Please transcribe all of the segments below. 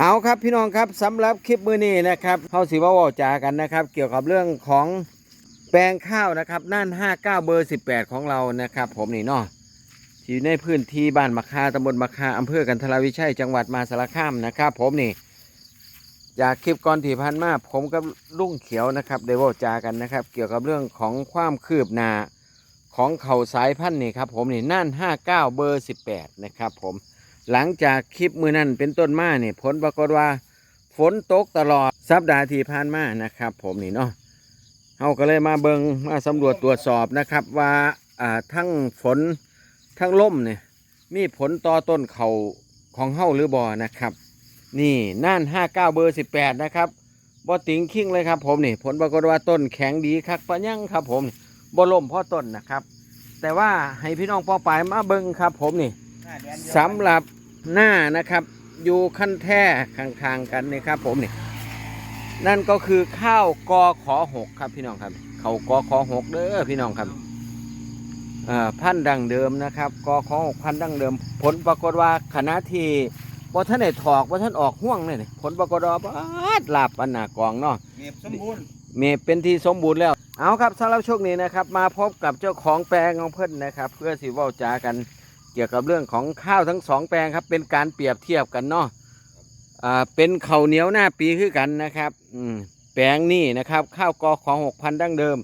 เอาครับพี่น้องครับสำหรับคลิปมือนี้นะครับเขาสิว่าว่าจากันนะครับ เกี่ยวกับเรื่องของแปลงข้าวนะครับน่าน59 เบอร์ 18 ของเรานะครับ ผมนี่เนาะที่อยู่ในพื้นที่บ้านมะคาตำบลมะคาอำเภอกันทราวิชัยจังหวัดมหาสารคามนะครับ ผมนี่จากคลิปก่อนที่พันมาผมกับลุงเขียวนะครับได้ว่าจากันนะครับ เกี่ยวกับเรื่องของความคืบหน้าของเขาสายพันธุ์นี่ครับผมนี่น่าน59 เบอร์ 18 นะครับ ผม หลังจากคลิปมือนั้นเป็นต้นมาเนี่ยผลปรากฏว่า ฝนตกตลอดสัปดาห์ที่ผ่านมานะครับ ผมนี่เนาะเราก็เลยมาเบิงมาสำรวจตรวจสอบนะครับว่าทั้งฝนทั้งลมเนี่ยมีผลต่อต้นเขาของเฮาหรือบ่นะครับ นี่น่านห้าเก้าเบอร์สิบแปดนะครับบ่ติงคิงเลยครับผมนี่ผลปรากฏว่าต้นแข็งดีคักปะยั่งครับผมบ่ล่มเพราะต้นนะครับ แต่ว่าให้พี่น้องปอปลายมาเบิงครับผมนี่ สำหรับหน้านะครับ อยู่ขั้นแท่ข้างๆกันนี่ครับ ผมนี่นั่นก็คือข้าวกอขอหกครับ พี่น้องครับเขาวกอขอหกเด้อพี่น้องครับอ่าพันธุ์ดังเดิมนะครับกอขอหกพันธุ์ดังเดิม ผลปรากฏว่าขณะที่พอท่านได้ถอกพอท่านออกห่วงเนี่ยนี่ผลปรากฏว่าบาดลาบปันหนากองเนาะเมียบสมบูรณ์เมฆเป็นที่สมบูรณ์แล้ว เอาครับสำหรับช่วงนี้นะครับ มาพบกับเจ้าของแปลงของเพิ่นนะครับ เพื่อสิเว้าจากัน เกี่ยวกับเรื่องของข้าวทั้งสองแปลงครับ เป็นการเปรียบเทียบกันเนาะอ่าเป็นข้าวเหนียวหน้าปีคือกันนะครับอืมแปลงนี้นะครับ ข้าวกอของหกพันดั้งเดิม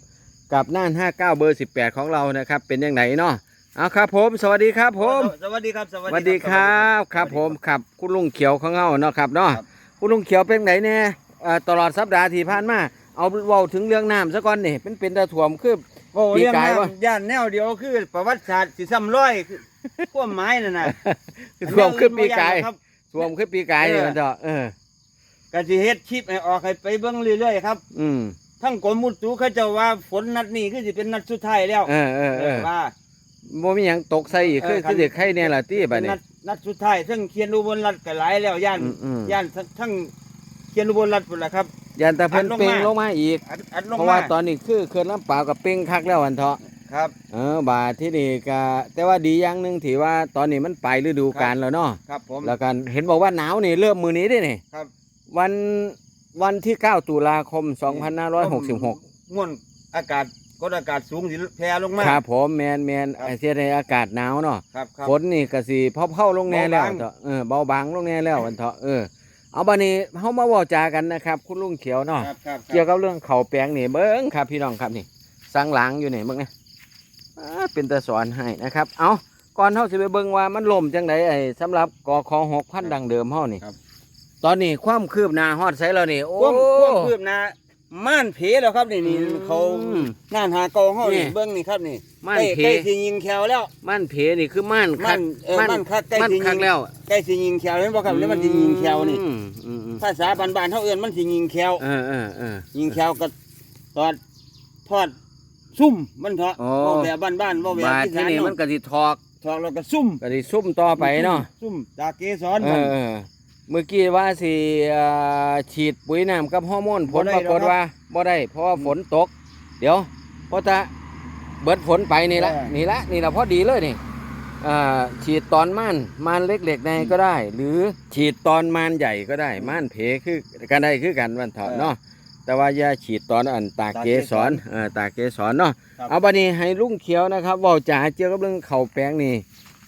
กับน่านห้าเก้าเบอร์สิบแปดของเรานะครับ เป็นยังไงเนาะเอาครับผม สวัสดีครับผม สวัสดีครับสวัสดีครับครับผมครับคุณลุงเขียวของเราเนาะครับเนาะครับ คุณลุงเขียวเป็นไหนเนี่ยเอ่อตลอดสัปดาห์ที่ผ่านมาเอาเว้าถึงเรื่องน้ำซะก่อนนี่เป็นเป็นตะถ่วมคือ โอ้ปีเรื่องกายน้วะำย่านแนวเดียวคือประวัติศาสตร์สิซ้ำร้อยคือ ความหมายนั่นน่ะถ่วมคือปีกายครับถ่วมคือปีกายนี่เออมันเถอะเออกสิเฮ็ดคลิปให้ออกให้ไปเบิ่งเรื่อยๆครับ อืมทั้งกรมอุตุเขาเจะว่าฝนนัดนี้คือสิเป็นนัดสุดท้ายแล้วเออเออเออว่าบ่มีหยังตกใส่อีกคือเออครับคือเด็กไข่เนี่ยล่ะตี้บัเป็ดนนี้นัดนัดสุดท้ายทั้งเขียนอุบลรัฐก็หลายแล้วย่านอืมอืมย่านทั้งเขียนอุบลรัฐพุ่นล่ะครับยันตะเพิ่นอัดลงเป่งมาลงมาอีกอัดอัดลงเพราะมาว่าตอนนี้คือเขื่อนลำปาวกับเป่งคักแล้วอันเถาะ ครับ เออบาดที่นี่ก็แต่ว่าดีอย่างหนึงที่ว่าตอนนี้มันไปฤดูกาลแล้วเนาะครับผม แล้วกันเห็นบอกว่าหนาวนี่เริ่มมือนี้ได้นี่ครับ วันวันที่ 9 ตุลาคม 2566ม่วนอากาศกดอากาศสูงสิแผ่ลงมา ครับผมแมนแมนครับ ไอ้เสียในอากาศหนาวเนาะครับครับ ฝนนี่ก็สิเผาๆลงแน่แล้วเบาบาง เถอะเออเบาบางลงแน่แล้วอันเถอะเออเอาบัดนี้เฮามาเว้าจากันนะครับ คุณลุงเขียวเนาะ ครับครับครับ เกี่ยวกับเรื่องเขาวแปลงนี่เบิ้งครับพี่น้องครับนี่สังหลังอยู่นี่เบิ่งนะอ่า เป็นตาสอนให้นะครับ เอาก่อนเฮาสิไปเบิ่งว่ามันล่มจังไดไอ้สำหรับกอคอ6,000ดังเดิมเฮานี่ครับ ตอนนี้ความคืบหน้าฮอดไสแล้วนี่โอ้ ควบควบคืบหนะม่านเพแล้วครับนี่นี่อืมเขาน่านหาเกาเฮานี่นี่เบิ้งนี่ครับนี่ม่านใกล้เพ ใกล้สิยิงแควแล้วม่านเพนี่คือม่านคัม่ากนเออม่านคักใกล้ม่านสิคัยิกงแล้วใกล้สิยิงแควเห็นบ่ครับแล้วมันสิยิงแควนี่อืมอืมอืมภาษาบ้านๆเฮาเอิ้นมันสิยิงแคว เออเออเออยิงแควก็ตอดทอด ซุ่มมันเถาะโอ้บ่แบบบ้านๆบ่แบบบาดอีที่สานนี่เนาะมันก็สิทอกทอดแล้วก็ซุ่มก็สิซุ่มต่อไปเนาะซุ่มจากเกสรเอมัน อเออเมื่อกี้ว่าสิเอ่อฉีดปุ๋ยน้ำกับฮอร์โมนผลบ่ได้ปรากฏหรอกครับว่าบ่ได้เพราะว่าฝนตก เดี๋ยวพอจะเบิดฝนไปนี่ละเออนี่ละนี่ละพอดีเลยนี่อ่าฉีดตอนม่านม่านเล็กๆในก็ได้ หรือฉีดตอนม่านใหญ่ก็ได้ม่านเพคือกันได้คือกันวันเถาะเนาะ แต่ว่าอย่าฉีดตอนอันตากเกสรเออตากเกสรเนาะครับ เอาบัดนี้ให้ลุงเขียวนะครับเว่าจ่าเกี่ยวกับเรื่องเข่าวแปลงนี่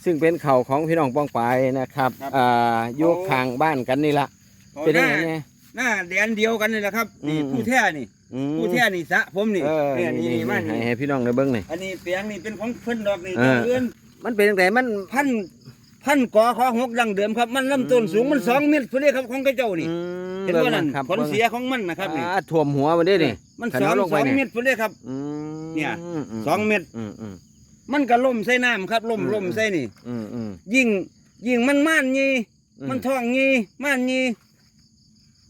ซึ่งเป็นเข่าวของพี่น้องป้องปายนะครับครับ อ่าอยู่ข้างบ้านกันนี่ละเขาเป็นหยังน้าไงเนี่ย หน้าแดนเดียวกันนี่แหละครับนี่อืม ผู้แท้นี่ อืมผู้แท้นี่สะผมนี่เออเนี่ยนี่นี่นี่มันให้นี่ให้พี่น้องได้เบิ่งนี่อันนี้เปียงนี่เป็นของเพิ่นดอกนี่เออ เพื่อนมันเป็นจังไดมัน พันพันกอขอหกดังเดิมครับ มันลำต้นสูงมันสองเมตรพุ่นเด้ครับของกระเจ้านี่ อืม เห็นว่านั่นบิ่งครับผลเสียของมันนะครับนี่อ่าท่วมหัวมันได้นี่มันขันสองเอาลงสไปองเนี่ยเมตรพุ่นเด้ครับอืมเนี่ยมสองเม็ดอืมอืมมันก็ล่มใส่น้ำครับล่มอืมล่มใส่นี่อืมอืมยิ่งยิ่งมันม่านยีอืมันท้องยีม่านยี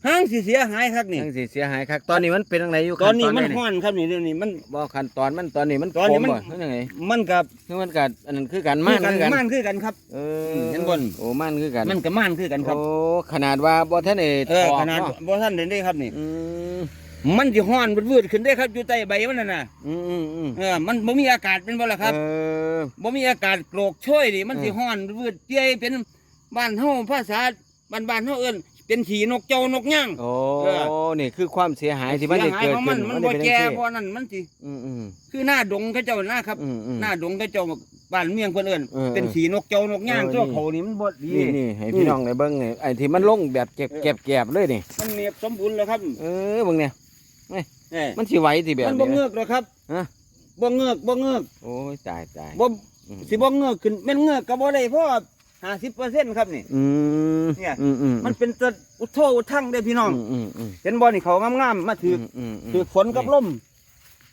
ห้างสิเสียหายครับนี่ทั้งสิเสียหายครับตอนนี้มันเป็นจังไดอยู่ตอนนี้ขั้มันใดห้อนครับนี่เดี๋ยวนี้มัน บ่ขั้นตอนมันตอนนี้มันตอนนี้ขมันบ่คือจังไงมันกับคือมันก็อันนั้นคือกันม่านกัคือกันม่านคือกันครับ เออือมเห็นบ่น โอ้ม่านคือกันมันกับม่านคือกันครับ โอ้ขนาดว่าบ่ท่านเอเออถกขนาดเะบ่ท่านเห็นได้ครับนี่ อืมมันสิห้อนวืดๆขึ้นได้ครับอยู่ใต้ใบมันน่ะนะอืมอืมอืมเออมันบ่มีอากาศเป็นบ่ล่ะครับ เออ บ่มีอากาศโกรกช่วยดิมันสิเออห้อนวืดเตี้ยเป็นบ้านเฮาภาษาบ้านบ้านๆเฮาเอิ้น เป็นขี่นกเจ้านกย่าง โอ้เออ นี่คือความเสียหายที่มันได้สียหายเกิดของมัขึ้นนมันได้บ่เป็นแก่จังซี่เพราะนั่นมันสิอืมอืมคือหน้าดงเขาเจ้าหน้าครับ อืมอืม หน้าดงเขาเจ้าบ้านเมียงเพิ่นเอิ้นเออเป็นขี่นกเจ้านกย่างเออตัวนี่เขานี่มันบ่ดี นี่นี่ให้พี่น้องได้เบิ่งนี่ไอ้ที่มันลงแบบเก็บเออ เก็บแก็บเลยนี่ มันเนียบสมบูรณ์แล้วครับเออเบิ่งเนี่ยนี่มันสิไหวสิแบบมันบ่นี้เงือกหรอกครับฮะ บ่เงือกบ่เงือกโอ้ยตายตาย บ่อืม สิบ่เงือกขึ้นแม่นเงือกก็บ่ได้เพราะ ห้าสิบเปอร์เซ็นต์ครับนี่ อืมเนี่ยอืมอืมมันเป็นตะอุทโธอุทั่งเด้อพี่น้อง อืมอืมอืมเห็นบ่นี่เขางามๆมาถือมอืมถือฝนกับลม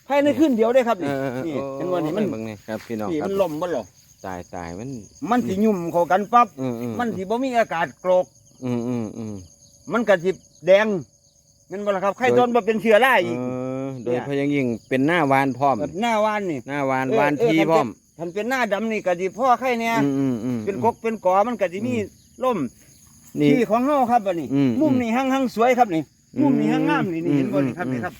ภายในคืนเดียวได้ครับเอนี่อเออนี่โอ้เห็นบ่นี่มันเบิ่งนี่ครับพี่น้องนี่ครัมับนลมบ่หรอตายตายมันมันสิยุ่มเข้ากันปั๊บอืมอืมมันสิบ่มีอากาศโกรกอืมอืมอืม มันก็สิแดงแม่นบ่ล่ะครับใครโดนบ่เป็นเชื้อราอีก เออโดเนี่ยยเฉพาะอยังยิ่งเป็นหน้าวานพร้อม แบบหน้าวานนี่ หน้าวานเออวานเออทีคันพร้อม คันเป็นหน้าดำนี่ก็สิพ่อไข่เนี่ยอืมอืมอืม เป็นกกเป็นกอมันก็สิมีอืมล่มนี่ ที่ของเฮาครับบัดนี้ อืมมุมนี้หั่งๆสวยครับนี่ อืมมุมนี้หั่งงามนี่นี่อืมเห็นบ่นี่ครับอืม นี่ครับ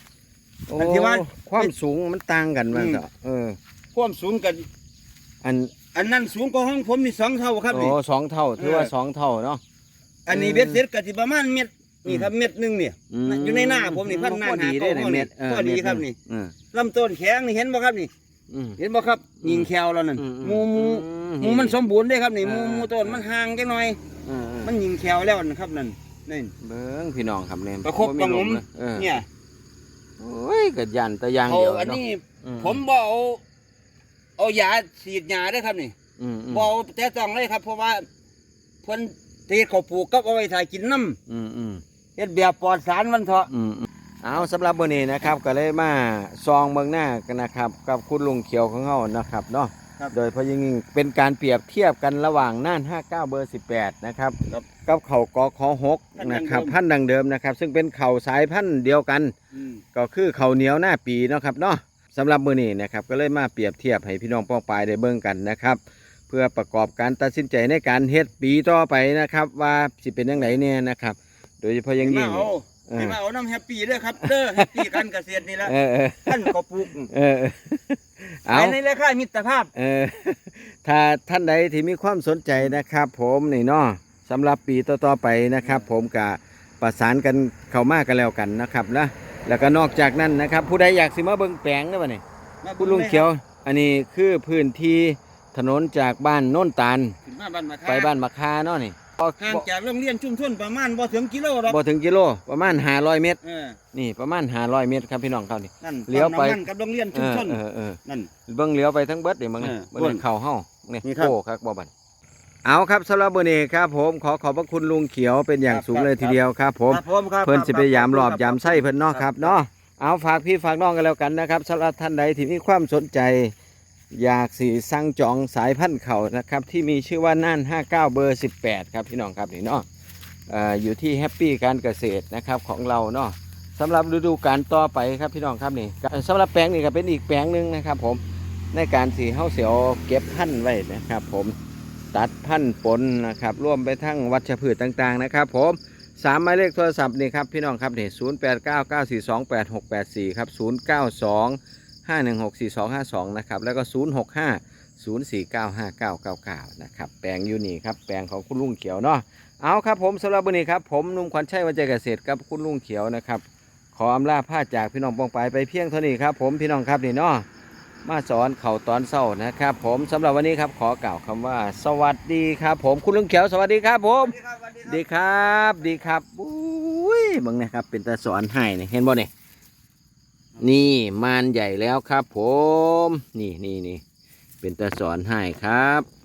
โอ้อันที่ว่า ความสูงมันต่างกันมันก็เออ ความสูงกัน อันอันนั้นสูงกว่าห้องผมนี่สองเท่าครับโอ้นี่ สองเท่าถือว่าเออ สองเท่าเนาะ อันนี้เออเบ็ดเสร็จก็สิประมาณเม็ดนี่ครับเม็ดหนึงเนี่ย มอยู่ในหน้าผมนี่พันหน้าพอดีหาได้เก้าในเม็ดเออพอดีครับเม็นี่ เออลำต้นแข็งนี่เห็นบ่ครับนี่ อืม เห็นบ่ครับอืมยิงแควแล้วนั่นอืมหมูหมูอืมหมูมันสมบูรณ์เด้ครับนี่หมูเออหมูต้นมันห่างจังหน่อยเออเออมันยิงแควแล้วนะครับนั่นนี่เบิ้งพี่น้องครับเนี่ยประคบประหงมนะเออเนี่ยโอ้ยกระยันแตะยางเขาเดียวอันเนาะนี้อืผมบ่เอาเอายาฉีดยาเด้อครับนี่อืมอืมบ่เอาแต่ต้องเลยครับ เพราะว่าเพิ่นตีเขาปลูกกับเอาไว้ถ่ายกินน้ำอืมอืมเฮ็ดแบบปลอดสารมันเถอะอืมอืม เอาสำหรับวันนี้นะครับก็เลยมาซองเมืองหน้ากันนะครับกับคุณลุงเขียวของเขานะครับเนาะโดยเพราะยิ่งเป็นการเปรียบเทียบกันระหว่างน่าน 59 เบอร์ 18 นะครับครับ กับเข่ากอคอ6นะครับพันธุ์ดังเดิมนะครับ ซึ่งเป็นเข่าสายพันธุ์เดียวกัน อืม ก็คือเข่าวเหนียวหน้าปีเนาะครับเนาะสำหรับมือนี้นะครับก็เลยมาเปรียบเทียบให้พี่น้องป้องปลายได้เบิ่งกันนะครับ เพื่อประกอบการตัดสินใจในการเฮ็ดปีต่อไปนะครับ ว่าสิเป็นยังไงเนี่ยนะครับ โดยเฉพาะอยังยิ่งให้มาเอา เออให้มาเอาน้ำแฮปปี้เด้อครับเด้อแฮปปี้การเกษตรนี่ละเออเออท่านก็ปลูกเออเอาภายในราคามิตรภาพ เออถ้าท่านใดที่มีความสนใจนะครับ ผมนี่เนาะสำหรับปีต่อๆไปนะครับ ผมกับประสานกันเข้ามากันแล้วกันนะครับนะแล้วก็นอกจากนั้นนะครับ ผู้ใดอยากสิมาเบิ่งแปลงได้ป่ะนี่คุณลุงเขียว อันนี้คือพื้นที่ถนนจากบ้านโน่นตาลขึ้นมาบ้านมาค่ไปบ้านมะคาเนาะนี่ บ่ห่างจากโรงเรียนชุมชนประมาณบ่ถึงกิโลหรอกบ่ถึงกิโลประมาณ500เมตร เออนี่ประมาณ500เมตรครับพี่น้องเขานี่ นั่นเลี้ยวไป ปั๊มน้ำมันกับโรงเรียนเอชุมอชนเออเออนั่น เบิ่งเลี้ยวไปทั้งเบิดนี่มึงนี่เออเบิ่งเข้าเฮานี่นี่ครับ โอ้ครับบ่บัดเอาครับสำหรับมื้อนี้ครับผมขอขอบพระคุณลุงเขียวเป็นอย่างครับสูงเลยครับทีเดียวครับผม ครับผมครับเพิ่นสิไปยามรอบคบยามไส้เพิ่นเนาะครับเนาะเอาฝากพี่ฝากน้องกันแล้วกันนะครับสำหรับท่านใดที่มีความสนใจ อยากสีสั่งจองสายพันธุ์เขานะครับ ที่มีชื่อว่าน่าน 59 เบอร์ 18 ครับพี่น้องครับนี่เนาะอยู่ที่แฮปปี้การเกษตรนะครับของเราเนาะสำหรับฤดูการต่อไปครับพี่น้องครับนี่สำหรับแปลงนี้ก็เป็นอีกแปลงหนึ่งนะครับ ผมในการสีเฮาเสียวเก็บพันธุ์ไว้นะครับ ผมตัดพันธุ์ปนนะครับร่วมไปทั้งวัชพืชต่างๆนะครับ ผมสามหมายเลขโทรศัพท์นี่ครับพี่น้องครับนี่0 8 9 9 4 2 8 6 8 4ครับ0 9 2 5 1 6 4 2 5 2นะครับแล้วก็ 0 6 5 0 4 9 5 9 9 9 นะครับ แปลงอยู่นี่ครับ แปลงของคุณลุงเขียวเนาะ เอาครับผมสำหรับวันนี้ครับ ผมหนุ่มขวัญชัยวัจเจเกษตรกับคุณลุงเขียวนะครับ ขออำลาผ้าจากพี่น้องปองปายไปเพียงเท่านี้ครับ ผมพี่น้องครับนี่เนาะ มาสอนเข่าตอนเศร้านะครับ ผมสำหรับวันนี้ครับขอกล่าวคำว่า สวัสดีครับ ผมคุณลุงเขียวสวัสดีครับผมสวัสดีครับสวัสดีครับดีครับ ดีครับ อุ้ยเบังนะครับ เป็นตาสอนให้นี่เห็นบ่เนี่ย นี่มานใหญ่แล้วครับผม นี่นี่นี่เป็นตะสอนให้ครับ